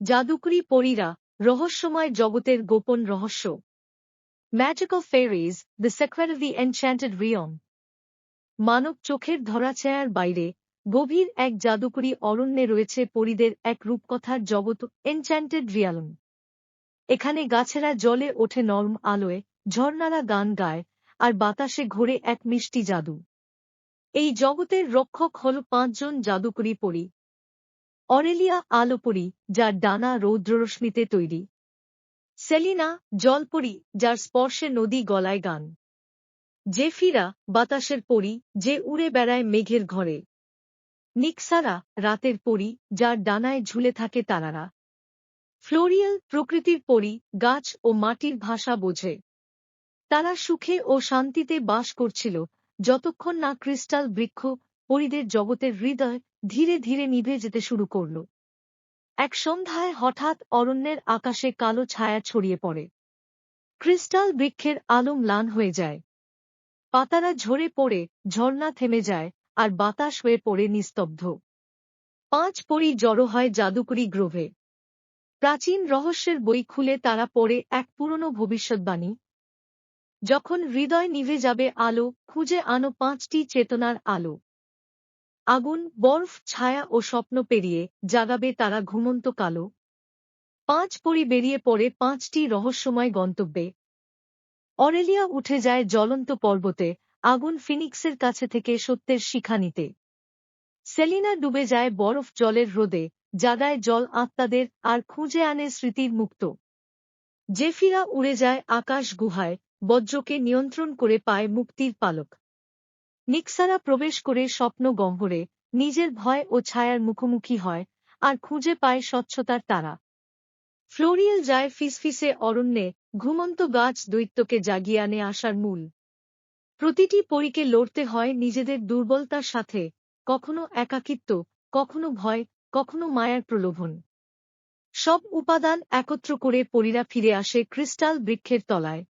জাদুকরি পরীরা রহস্যময় জগতের গোপন রহস্য। Magical fairies the secret of the enchanted realm মানব চোখের ধরাছায়ার বাইরে গভীর এক জাদুকরী অরণ্যে রয়েছে পরীদের এক রূপকথার জগৎ এনচ্যান্টেড রিয়ালম এখানে গাছেরা জলে ওঠে নরম আলোয়, ঝর্ণারা গান গায়, আর বাতাসে ঘোরে এক মিষ্টি জাদু। এই জগতের রক্ষক হল পাঁচজন জাদুকরী পরী। অরেলিয়া আলোপরি যার ডানা রৌদ্ররশ্মিতে তৈরি। সেলিনা জলপরি যার স্পর্শে নদী গলায় গান। জেফিরা বাতাসের পরি, যে উড়ে বেড়ায় মেঘের ঘরে। নিক্সারা, রাতের পরি, যার ডানায় ঝুলে থাকে তারারা। ফ্লোরিয়াল প্রকৃতির পরি, গাছ ও মাটির ভাষা বোঝে। তারা সুখে ও শান্তিতে বাস করছিল, যতক্ষণ না ক্রিস্টাল বৃক্ষ পরিদের জগতের হৃদয় ধীরে ধীরে নিভে যেতে শুরু করল। এক সন্ধ্যায় হঠাৎ অরণ্যের আকাশে কালো ছায়া ছড়িয়ে পড়ে। ক্রিস্টাল বৃক্ষের আলো ম্লান হয়ে যায়। পাতারা ঝরে পড়ে, ঝর্ণা থেমে যায় আর বাতাস হয়ে পড়ে নিস্তব্ধ। পাঁচ পরি জড়ো হয় জাদুকরি গ্রোভে। প্রাচীন রহস্যের বই খুলে তারা পড়ে এক পুরনো ভবিষ্যৎবাণী। যখন হৃদয় নিভে যাবে আলো, খুঁজে আনো পাঁচটি চেতনার আলো। আগুন, বরফ, ছায়া ও স্বপ্ন পেরিয়ে জাগাবে তারা ঘুমন্ত কালো। পাঁচ পরি বেরিয়ে পড়ে পাঁচটি রহস্যময় গন্তব্যে। অরেলিয়া উঠে যায় জ্বলন্ত পর্বতে, আগুন ফিনিক্সের কাছে থেকে সত্যের শিখা নিতে। সেলিনা ডুবে যায় বরফ জলের রোদে, জাগায় জল আত্মাদের আর খুঁজে আনে স্মৃতির মুক্ত। জেফিরা উড়ে যায় আকাশ গুহায়, বজ্রকে নিয়ন্ত্রণ করে পায় মুক্তির পালক। নিক্সারা প্রবেশ করে স্বপ্ন গহ্বরে নিজের ভয় ও ছায়ার মুখোমুখি হয়, আর খুঁজে পায় স্বচ্ছতার তারা। ফ্লোরিয়েল যায় ফিসফিসে অরণ্যে, ঘুমন্ত গাছ দৈত্যকে জাগিয়ে আনে আসার মূল। প্রতিটি পরীকে লড়তে হয় নিজেদের দুর্বলতার সাথে, কখনো একাকিত্ব, কখনো ভয়, কখনো মায়ার প্রলোভন। সব উপাদান একত্র করে পরীরা ফিরে আসে ক্রিস্টাল বৃক্ষের তলায়।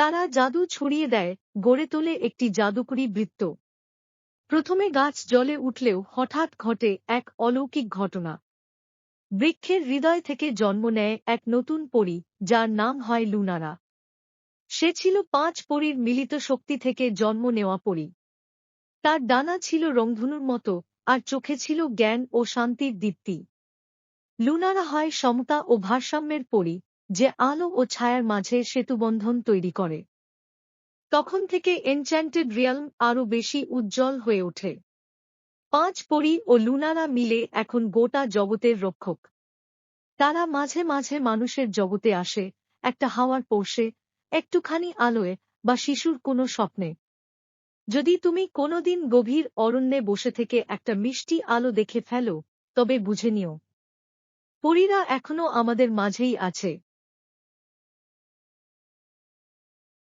তারা জাদু ছড়িয়ে দেয়, গড়ে তোলে একটি জাদুকরী বৃত্ত। প্রথমে গাছ জলে উঠলেও হঠাৎ ঘটে এক অলৌকিক ঘটনা। বৃক্ষের হৃদয় থেকে জন্ম নেয় এক নতুন পরী, যার নাম হয় লুনারা। সে ছিল পাঁচ পরীর মিলিত শক্তি থেকে জন্ম নেওয়া পরী। তার ডানা ছিল রংধনুর মতো, আর চোখে ছিল জ্ঞান ও শান্তির দীপ্তি। লুনারা হয় সমতা ও ভারসাম্যের পরী। যে আলো ও ছায়ার মাঝে সেতুবন্ধন তৈরি করে। তখন থেকে এনচ্যান্টেড রিয়ালম আরও বেশি উজ্জ্বল হয়ে ওঠে। পাঁচ পরি ও লুনারা মিলে এখন গোটা জগতের রক্ষক। তারা মাঝে মাঝে মানুষের জগতে আসে, একটা হাওয়ার পৌষে, একটুখানি আলোয় বা শিশুর কোনো স্বপ্নে। যদি তুমি কোনোদিন গভীর অরণ্যে বসে থেকে একটা মিষ্টি আলো দেখে ফেলো, তবে বুঝে নিও। পরীরা এখনও আমাদের মাঝেই আছে।